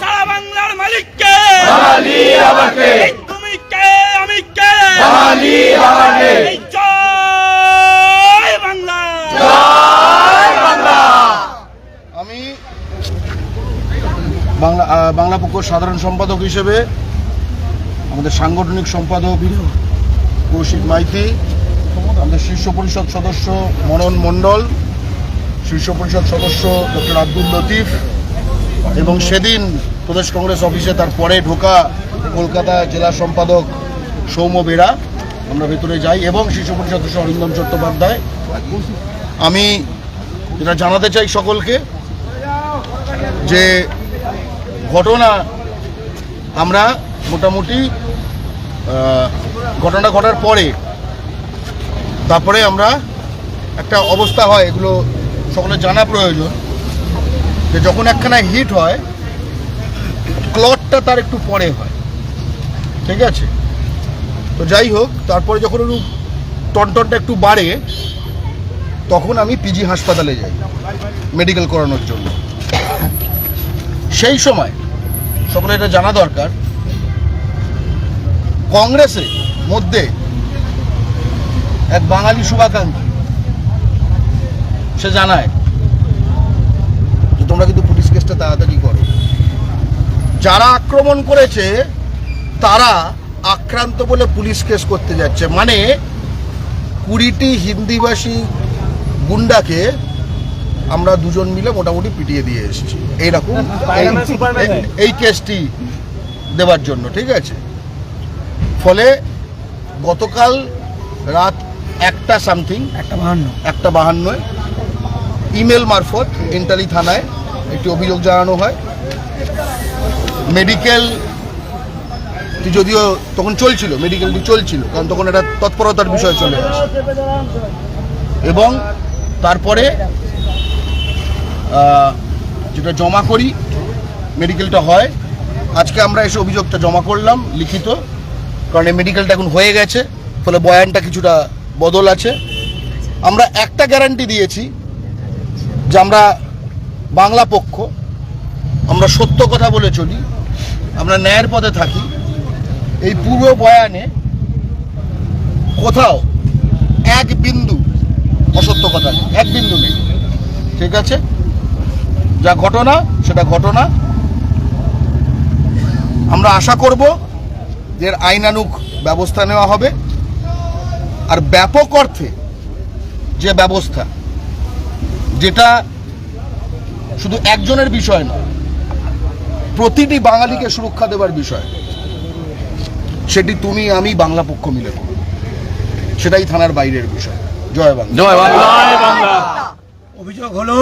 সারা বাংলার তুমি কে আমি কে? জয় বাংলা। জয় বাংলা। আমি বাংলা বাংলা পক্ষ সাধারণ সম্পাদক হিসেবে আমাদের সাংগঠনিক সম্পাদক কৌশিক মাইতি আমাদের শীর্ষ পরিষদ সদস্য মনন মণ্ডল শীর্ষ পরিষদ সদস্য ডক্টর আব্দুল লতিফ এবং সেদিন প্রদেশ কংগ্রেস অফিসে তার পরে ঢোকা কলকাতা জেলা সম্পাদক সৌম্য বেরা। আমরা ভেতরে যাই এবং শিশু পরিষদ সদস্য অরিন্দম চট্টোপাধ্যায়। আমি যেটা জানাতে চাই সকলকে যে ঘটনা আমরা মোটামুটি ঘটনা ঘটার পরে, তারপরে আমরা একটা অবস্থা হয়, এগুলো সকলে জানা প্রয়োজন। যে যখন একখানা হিট হয় ক্লটটা তার একটু পরে হয়। ঠিক আছে? তো যাই হোক, তারপরে যখন একটু টনটনটা একটু বাড়ে, তখন আমি পিজি হাসপাতালে যাই মেডিকেল করানোর জন্য। সেই সময় সকলে এটা জানা দরকার, কংগ্রেসের মধ্যে এক বাঙালি শুভাকাঙ্ক্ষী, সে জানায় তোমরা কিন্তু পুলিশ কেসটা তাড়াতাড়ি করো। যারা আক্রমণ করেছে তারা আক্রান্ত বলে পুলিশ কেস করতে যাচ্ছে। মানে কুড়িটি হিন্দিভাষী গুন্ডাকে আমরা দুজন মিলে মোটামুটি পিটিয়ে দিয়ে এসেছি। এইরকম এই- কেসটি দেওয়ার জন্য ঠিক আছে? ফলে গতকাল রাত একটা সামথিং একটা বাহান্ন। একটা বাহান্নয় ইমেল মারফত ইন্টালি থানায় একটি অভিযোগ জানানো হয়। মেডিকেল যদিও তখন চলছিল মেডিকেলটি চলছিল, কারণ তখন একটা তৎপরতার বিষয় চলে আসে। এবং তারপরে যেটা জমা করি মেডিকেলটা হয়। আজকে আমরা এসে অভিযোগটা জমা করলাম, লিখিত, কারণ এই মেডিকেলটা এখন হয়ে গেছে, ফলে বয়ানটা কিছুটা বদল আছে। আমরা একটা গ্যারান্টি দিয়েছি যে আমরা বাংলা পক্ষ, আমরা সত্য কথা বলে চলি, আমরা ন্যায়ের পথে থাকি। এই পূর্ব বয়ানে কোথাও এক বিন্দু অসত্য কথা নেই, এক বিন্দু নেই। ঠিক আছে? যা ঘটনা, সেটা ঘটনা। আমরা আশা করব যে আইনানুক ব্যবস্থা নেওয়া হবে। আর ব্যাপক অর্থে যে ব্যবস্থা, যেটা শুধু একজনের বিষয় নয় প্রতিটি বাঙালিকে সুরক্ষা দেওয়ার বিষয়। সেটি তুমি আমি বাংলা পক্ষ মিলে করব। সেটাই থানার বাইরের বিষয়। জয় বাংলা। জয় বাংলা। অভিযোগ হলো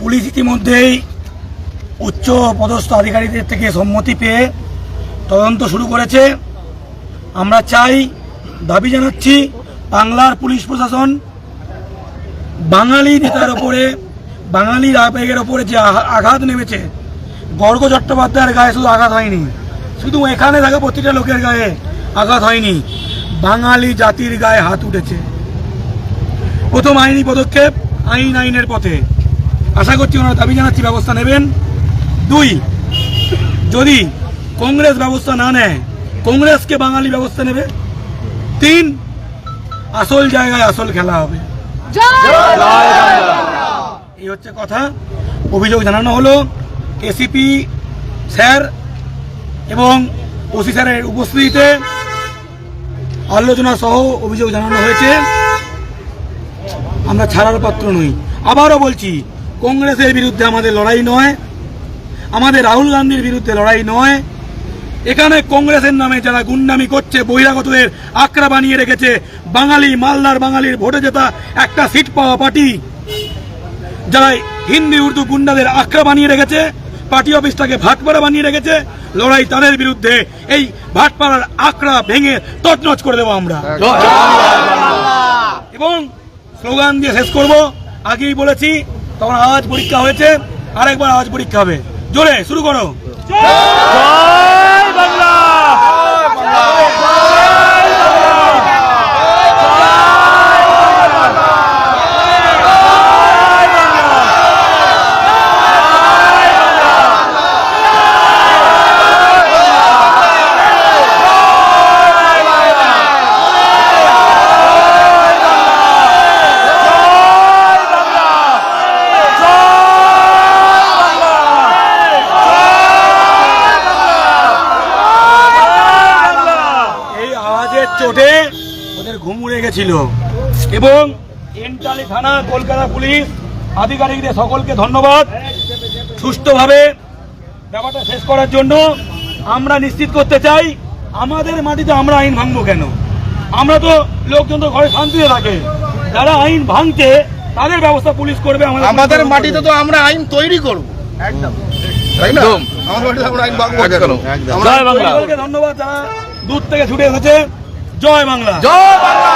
পুলিশ ইতিমধ্যেই উচ্চ পদস্থ আধিকারিকদের থেকে সম্মতি পেয়ে তদন্ত শুরু করেছে। আমরা চাই দাবি জানাচ্ছি বাংলার পুলিশ প্রশাসন বাঙালি নেতার ওপরে বাঙালির আবেগের ওপরে যে আঘা- আঘাত নেমেছে গর্গ চট্টোপাধ্যায়ের গায়ে শুধু আঘাত হয়নি, শুধু এখানে থাকা প্রতিটা লোকের গায়ে আঘাত হয়নি, বাঙালি জাতির গায়ে হাত উঠেছে। প্রথম আইনি পদক্ষেপ, আইন আইনের পথে। আশা করছি ওনারা দাবি জানাচ্ছি, ব্যবস্থা নেবেন। দুই, যদি কংগ্রেস ব্যবস্থা না নেয়, কংগ্রেসকে বাঙালি ব্যবস্থা নেবে। তিন, আসল জায়গায় আসল খেলা হবে। এই হচ্ছে কথা। অভিযোগ জানানো হলো এসিপি স্যার এবং ওসি স্যারের উপস্থিতিতে আলোচনা সহ অভিযোগ জানানো হয়েছে। আমরা ছাড়ার পাত্র নই। আবারও বলছি, কংগ্রেসের বিরুদ্ধে আমাদের লড়াই নয়, আমাদের রাহুল গান্ধীর বিরুদ্ধে লড়াই নয়। এখানে কংগ্রেসের নামে যারা গুন্ডামি করছে, বহিরাগতদের আক্রা বানিয়ে রেখেছে, বাঙালি, মালদার বাঙালির ভোটে জেতা একটা সিট পাওয়া পার্টি। যারা হিন্দি, উর্দু গুন্ডাদের আক্রা বানিয়ে রেখেছে, পার্টি অফিসটাকে ভাটপাড়া বানিয়ে রেখেছে, লড়াই তাদের বিরুদ্ধে এই ভাটপাড়ার আখড়া ভেঙে তছনছ করে দেবো আমরা। এবং স্লোগান দিয়ে শেষ করব। আগেই বলেছি, তখন আওয়াজ পরীক্ষা হয়েছে, আরেকবার আওয়াজ পরীক্ষা হবে। জোরে, শুরু করো। গেছিল। এবং এন্টালি থানা কলকাতা পুলিশ আধিকারিকদের সকলকে ধন্যবাদ। সুষ্ঠুভাবে ব্যাপারটা শেষ করার জন্য আমরা নিশ্চিত করতে চাই আমাদের মাটিতে আমরা আইন ভাঙবো কেন? আমরা তো লোকজন তো ঘরে শান্তিতে থাকে। যারা আইন ভাঙছে তাদের ব্যবস্থা পুলিশ করবে আমাদের মাটিতে তো আমরা আইন তৈরি করব। একদম। ধন্যবাদ যারা দূর থেকে ছুটে এসেছে। জয় বাংলা। জয় বাংলা।